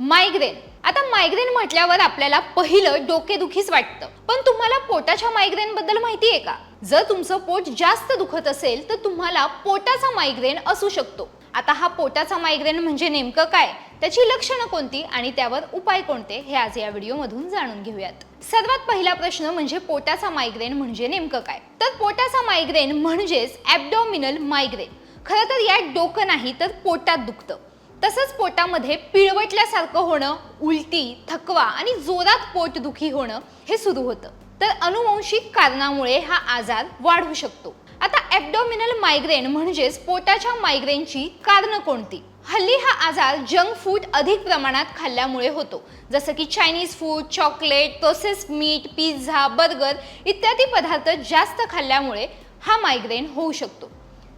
Migraine आता migraine म्हटल्यावर आपल्याला पहिलं डोकेदुखीच वाटतं. पण तुम्हाला पोटाच्या मायग्रेन बद्दल माहिती आहे का? जर तुमचं पोट जास्त दुखत असेल तर तुम्हाला पोटाचा मायग्रेन असू शकतो. आता हा पोटाचा मायग्रेन म्हणजे नेमकं काय? त्याची लक्षणं कोणती आणि त्यावर उपाय कोणते? हे आज या व्हिडिओमधून जाणून घेऊयात. सर्वात पहिला प्रश्न म्हणजे पोटाचा मायग्रेन म्हणजे नेमकं काय? तर पोटाचा मायग्रेन म्हणजेच ॲबडॉमिनल मायग्रेन खरं तर यात डोकं नाही तर पोटात दुखतं. तसंच पोटामध्ये पिळवटल्यासारखं होणं उलटी थकवा आणि जोरात पोटदुखी होणं हे सुरू होतं. तर अनुवंशिक कारणामुळे हा आजार वाढू शकतो. आता ॲबडॉमिनल मायग्रेन म्हणजेच पोटाच्या मायग्रेनची कारणं कोणती? हल्ली हा आजार जंक फूड अधिक प्रमाणात खाल्ल्यामुळे होतो. जसं की चायनीज फूड चॉकलेट प्रोसेस्ड मीठ पिझ्झा बर्गर इत्यादी पदार्थ जास्त खाल्ल्यामुळे हा मायग्रेन होऊ शकतो.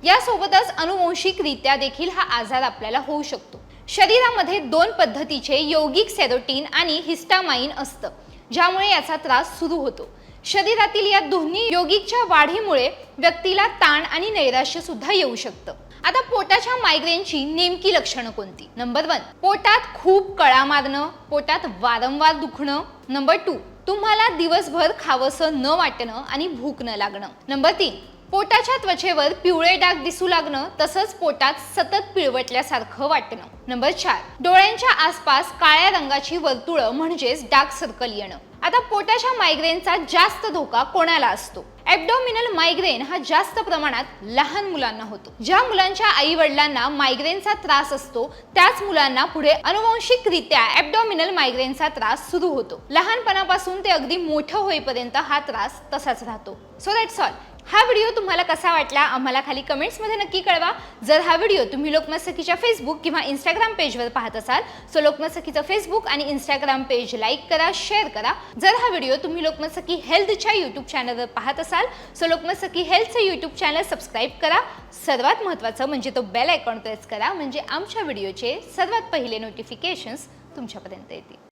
यासोबतच अनुवंशिकरित्या देखील हा आजार आपल्याला होऊ शकतो. शरीरामध्ये दोन पद्धतीचे यौगिक सेरोटीन आणि हिस्टामाइन असतं ज्यामुळे याचा त्रास सुरू होतो. शरीरातील या दोन्ही यौगिकच्या वाढीमुळे व्यक्तीला ताण आणि नैराश्य सुद्धा येऊ शकतं. आता पोटाच्या मायग्रेनची नेमकी लक्षणं कोणती? नंबर वन पोटात खूप कळा मारणं पोटात वारंवार दुखणं. नंबर टू तुम्हाला दिवसभर खावंसं न वाटणं आणि भूक न लागणं. नंबर तीन पोटाच्या त्वचेवर पिवळे डाग दिसू लागणं तसंच पोटात सतत पिळवटल्यासारखं वाटणं. नंबर चार डोळ्यांच्या आसपास काळ्या रंगाची वर्तुळं म्हणजेच डार्क सर्कल येणं. आता पोटाच्या मायग्रेनचा जास्त धोका कोणाला असतो? ॲबडॉमिनल मायग्रेन हा जास्त प्रमाणात लहान मुलांना होतो. ज्या मुलांच्या आई वडिलांना मायग्रेनचा त्रास असतो त्याच मुलांना पुढे अनुवंशिकरित्या ॲबडॉमिनल मायग्रेनचा त्रास सुरू होतो. लहानपणापासून ते अगदी मोठं होईपर्यंत हा त्रास तसाच राहतो. सो दॅट्स ऑल हा व्हिडिओ तुम्हाला कसा वाटला आम्हाला खाली कमेंट्समध्ये नक्की कळवा. जर हा व्हिडिओ तुम्ही लोकमत सखीच्या फेसबुक किंवा इंस्टाग्राम पेजवर पाहत असाल सो लोकमत सखीचं फेसबुक आणि इंस्टाग्राम पेज लाईक करा शेअर करा. जर हा व्हिडिओ तुम्ही लोकमत सखी हेल्थच्या यूट्यूब चॅनलवर पाहत असाल सो लोकमत सखी हेल्थचं यूट्यूब चॅनल सबस्क्राईब करा. सर्वात महत्त्वाचं म्हणजे तो बेल आयकॉन प्रेस करा म्हणजे आमच्या व्हिडिओचे सर्वात पहिले नोटिफिकेशन्स तुमच्यापर्यंत येतील.